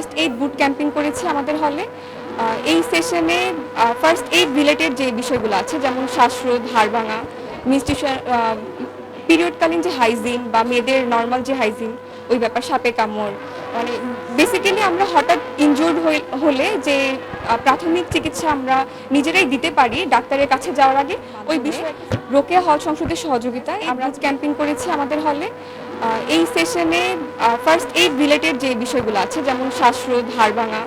First aid বুট camping করেছি আমাদের হলে এই সেশনে ফার্স্ট এইড রিলেটেড যে বিষয়গুলো আছে, যেমন শ্বাসরোধ, হাড় ভাঙা মিস্টিউশন পিরিয়ডকালীন যে হাইজিন বা মেয়েদের নর্মাল যে হাইজিন ওই ব্যাপার সাপে কামড়। মানে বেসিক্যালি আমরা হঠাৎ ইনজুর্ড হলে যে প্রাথমিক চিকিৎসা আমরা নিজেরাই দিতে পারি ডাক্তারের কাছে যাওয়ার আগে। ওই বিষয়ে রোকেয়া হল সংসদের সহযোগিতায় আমরা ক্যাম্পিং করেছি আমাদের হলে এই সেশনে ফার্স্ট এইড রিলেটেড যে বিষয়গুলো আছে, যেমন শ্বাসরোধ, হাড় ভাঙা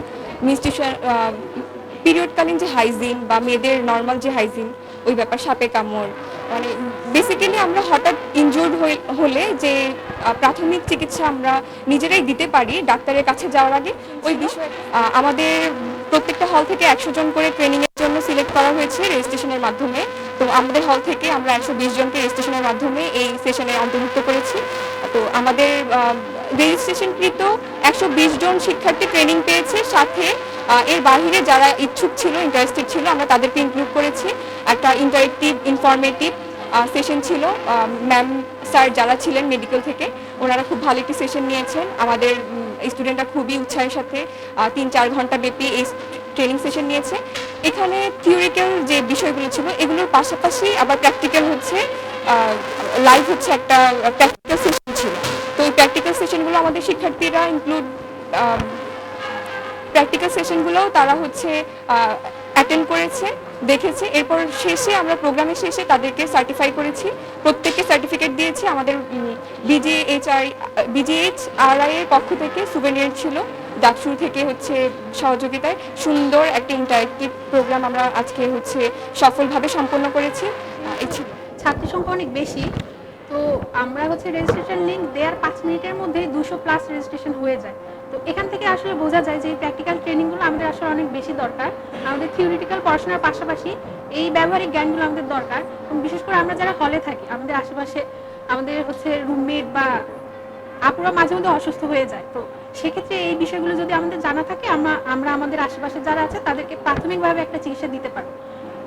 পিরিয়ডকালীন যে হাইজিন বা মেয়েদের নর্মাল যে হাইজিন ওই ব্যাপার, সাপে কামড় মানে বেসিক্যালি আমরা হঠাৎ ইনজুর্ড হলে যে প্রাথমিক চিকিৎসা আমরা নিজেরাই দিতে পারি ডাক্তারের কাছে যাওয়ার আগে, ওই বিষয়ে আমাদের প্রত্যেকটা হল থেকে একশো জন করে ট্রেনিংয়ের জন্য সিলেক্ট করা হয়েছে রেজিস্ট্রেশনের মাধ্যমে। তো আমাদের হল থেকে আমরা একশো বিশ জনকে রেজিস্ট্রেশনের মাধ্যমে এই সেশনে অন্তর্ভুক্ত করেছি। তো আমাদের রেজিস্ট্রেশনকৃত একশো বিশ জন শিক্ষার্থী ট্রেনিং পেয়েছে। সাথে এর বাহিরে যারা ইচ্ছুক ছিল ইন্টারেস্টেড ছিল, আমরা তাদেরকে ইনক্লুড করেছি। একটা ইন্টারেক্টিভ ইনফরমেটিভ সেশন ছিল। ম্যাম স্যার যারা ছিলেন মেডিকেল থেকে, ওনারা খুব ভালো একটি সেশন নিয়েছেন। আমাদের স্টুডেন্টরা খুবই উৎসাহের সাথে তিন চার ঘণ্টা ব্যাপী এই ট্রেনিং সেশন নিয়েছে। এখানে থিওরিক্যাল যে বিষয়গুলো ছিল, এগুলোর পাশাপাশি আবার প্র্যাকটিক্যাল হচ্ছে লাইভ হচ্ছে একটা প্র্যাকটিক্যাল সেশন ছিল। তো ওই প্র্যাকটিক্যাল সেশনগুলো আমাদের শিক্ষার্থীরা ইনক্লুড প্র্যাকটিক্যাল সেশনগুলো তারা হচ্ছে অ্যাটেন্ড করেছে, দেখেছে। এরপর শেষে আমরা প্রোগ্রামের শেষে তাদেরকে সার্টিফাই করেছি। প্রত্যেককে সার্টিফিকেট দিয়েছি। আমাদের বিজিএইচআই বিজিএইচ আরআই এর পক্ষ থেকে সুভেনিয়ার ছিল। ডাকসুর থেকে হচ্ছে সহযোগিতায় সুন্দর একটা ইন্টারেক্টিভ প্রোগ্রাম আমরা আজকে হচ্ছে সফলভাবে সম্পন্ন করেছি। ছাত্র সংখ্যা অনেক বেশি। তো আমরা হচ্ছে রেজিস্ট্রেশন লিঙ্ক দেওয়ার পাঁচ মিনিটের মধ্যে দুশো প্লাস রেজিস্ট্রেশন হয়ে যায়। তো এখান থেকে আসলে বোঝা যায় যে এই প্র্যাকটিক্যাল ট্রেনিংগুলো আমাদের আসলে অনেক বেশি দরকার। আমাদের থিওরিটিক্যাল পড়াশোনার পাশাপাশি এই ব্যবহারিক জ্ঞানগুলো আমাদের দরকার। এবং বিশেষ করে আমরা যারা হলে থাকি, আমাদের আশেপাশে আমাদের হচ্ছে রুমমেট বা আপুরা মাঝে মধ্যে অসুস্থ হয়ে যায়। তো সেক্ষেত্রে এই বিষয়গুলো যদি আমাদের জানা থাকে, আমরা আমরা আমাদের আশেপাশে যারা আছে, তাদেরকে প্রাথমিকভাবে একটা চিকিৎসা দিতে পারব।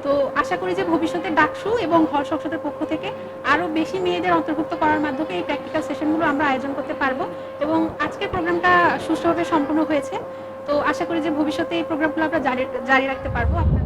তো আশা করি যে ভবিষ্যতে ডাকসু এবং হল সংসদের পক্ষ থেকে আরও বেশি মেয়েদের অন্তর্ভুক্ত করার মাধ্যমে এই প্র্যাকটিক্যাল সেশনগুলো আমরা আয়োজন করতে পারব এবং আজকের প্রোগ্রামটা সুষ্ঠুভাবে সম্পন্ন হয়েছে। তো আশা করি যে ভবিষ্যতে এই প্রোগ্রামগুলো আমরা জারি জারি রাখতে পারব। আপনাদের